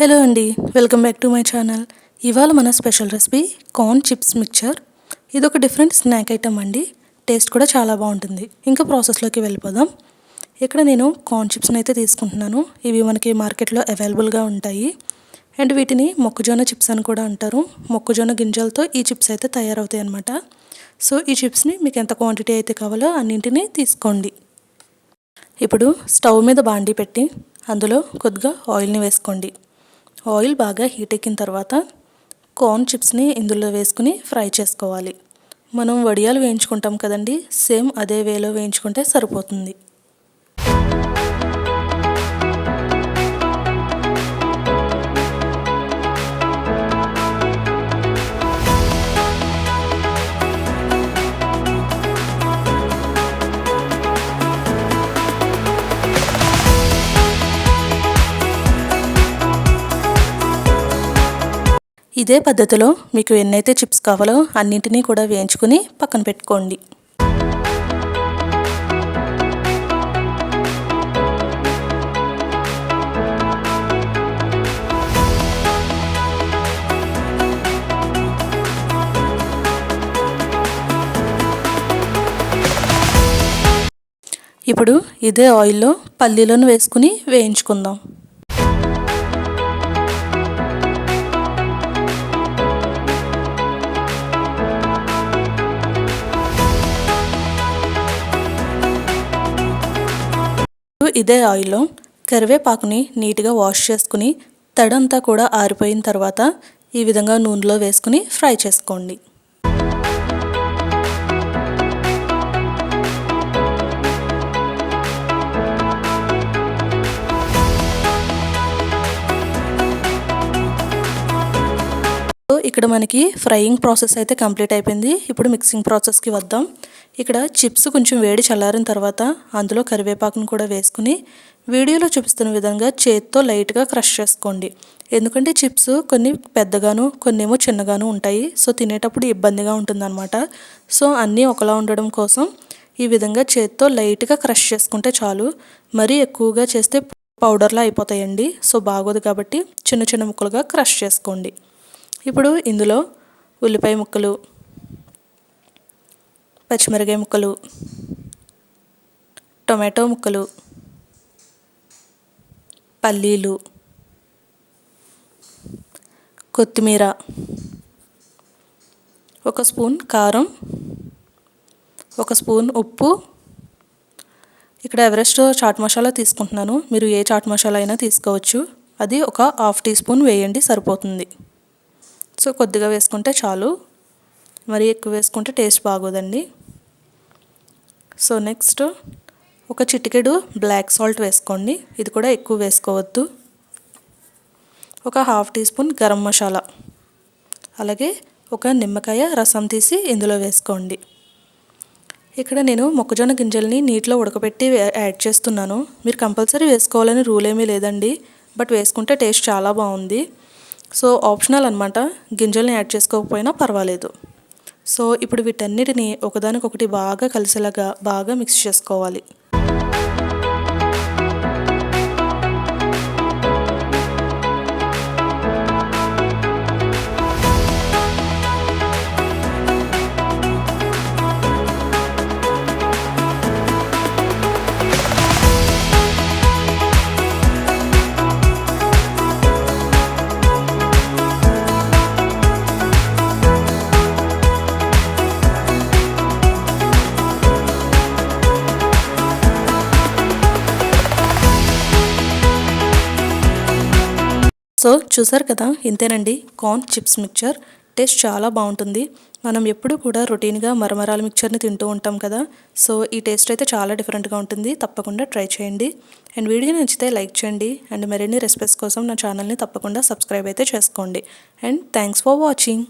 Hello అండి welcome back to my channel. ఇవాళ మన special recipe corn chips mixture. ఇది ఒక డిఫరెంట్ స్నాక్ ఐటమ్ అండి. టేస్ట్ కూడా చాలా బాగుంటుంది. ఇంకా ప్రాసెస్లోకి వెళ్ళిపోదాం. ఇక్కడ నేను కార్న్ చిప్స్ని అయితే తీసుకుంటున్నాను. ఇవి మనకి మార్కెట్లో అవైలబుల్గా ఉంటాయి. అండ్ వీటిని మొక్కజొన్న చిప్స్ అని కూడా అంటారు. మొక్కజొన్న గింజలతో ఈ చిప్స్ అయితే తయారవుతాయి అన్నమాట. సో ఈ చిప్స్ని మీకు ఎంత క్వాంటిటీ అయితే కావాలో అన్నింటినీ తీసుకోండి. ఇప్పుడు స్టవ్ మీద బాండీ పెట్టి అందులో కొద్దిగా ఆయిల్ని వేసుకోండి. ఆయిల్ బాగా హీట్ ఎక్కిన తర్వాత కార్న్ చిప్స్ని ఇందులో వేసుకుని ఫ్రై చేసుకోవాలి. మనం వడియాలు వేయించుకుంటాం కదండి సేమ్ అదే వేలో వేయించుకుంటే సరిపోతుంది. ఇదే పద్ధతిలో మీకు ఎన్నైతే చిప్స్ కావాలో అన్నింటినీ కూడా వేయించుకుని పక్కన పెట్టుకోండి. ఇప్పుడు ఇదే ఆయిల్లో పల్లీలను వేసుకుని వేయించుకుందాం. ఇదే ఆయిల్లో కరివేపాకుని నీట్గా వాష్ చేసుకుని తడంతా కూడా ఆరిపోయిన తర్వాత ఈ విధంగా నూనెలో వేసుకుని ఫ్రై చేసుకోండి. ఇక్కడ మనకి ఫ్రైయింగ్ ప్రాసెస్ అయితే కంప్లీట్ అయిపోయింది. ఇప్పుడు మిక్సింగ్ ప్రాసెస్కి వద్దాం. ఇక్కడ చిప్స్ కొంచెం వేడి చల్లారిన తర్వాత అందులో కరివేపాకును కూడా వేసుకుని వీడియోలో చూపిస్తున్న విధంగా చేత్తో లైట్గా క్రష్ చేసుకోండి. ఎందుకంటే చిప్స్ కొన్ని పెద్దగాను కొన్ని ఏమో చిన్నగాను ఉంటాయి. సో తినేటప్పుడు ఇబ్బందిగా ఉంటుందన్నమాట. సో అన్నీ ఒకలా ఉండడం కోసం ఈ విధంగా చేత్తో లైట్గా క్రష్ చేసుకుంటే చాలు. మరీ ఎక్కువగా చేస్తే పౌడర్లా అయిపోతాయండి. సో బాగోదు కాబట్టి చిన్న చిన్న ముక్కలుగా క్రష్ చేసుకోండి. ఇప్పుడు ఇందులో ఉల్లిపాయ ముక్కలు పచ్చిమిరకాయ ముక్కలు టొమాటో ముక్కలు పల్లీలు కొత్తిమీర ఒక స్పూన్ కారం ఒక స్పూన్ ఉప్పు. ఇక్కడ ఎవరెస్ట్ చాట్ మసాలా తీసుకుంటున్నాను. మీరు ఏ చాట్ మసాలా అయినా తీసుకోవచ్చు. అది ఒక హాఫ్ టీ స్పూన్ వేయండి సరిపోతుంది. సో కొద్దిగా వేసుకుంటే చాలు. మరీ ఎక్కువ వేసుకుంటే టేస్ట్ బాగోదండి. సో నెక్స్ట్ ఒక చిటికెడు బ్లాక్ సాల్ట్ వేసుకోండి. ఇది కూడా ఎక్కువ వేసుకోవద్దు. ఒక half teaspoon garam masala. అలాగే ఒక నిమ్మకాయ రసం తీసి ఇందులో వేసుకోండి. ఇక్కడ నేను మొక్కజొన్న గింజల్ని నీటిలో ఉడకబెట్టి యాడ్ చేస్తున్నాను. మీరు కంపల్సరీ వేసుకోవాలని రూల్ ఏమీ లేదండి. బట్ వేసుకుంటే టేస్ట్ చాలా బాగుంది. సో ఆప్షనల్ అనమాట గింజల్ని యాడ్ చేసుకోకపోయినా పర్వాలేదు. సో ఇప్పుడు వీటన్నిటిని ఒకదానికొకటి బాగా కలిసేలాగా బాగా మిక్స్ చేసుకోవాలి. సో చూసారు కదా ఇంతేనండి. కార్న్ చిప్స్ మిక్చర్ టేస్ట్ చాలా బాగుంటుంది. మనం ఎప్పుడు కూడా రొటీన్గా మరమరాల మిక్చర్ని తింటూ ఉంటాం కదా. సో ఈ టేస్ట్ అయితే చాలా డిఫరెంట్గా ఉంటుంది. తప్పకుండా ట్రై చేయండి. అండ్ వీడియో నచ్చితే లైక్ చేయండి. అండ్ మరిన్ని రెసిపీస్ కోసం నా ఛానల్ని తప్పకుండా సబ్స్క్రైబ్ అయితే చేసుకోండి. And thanks for watching.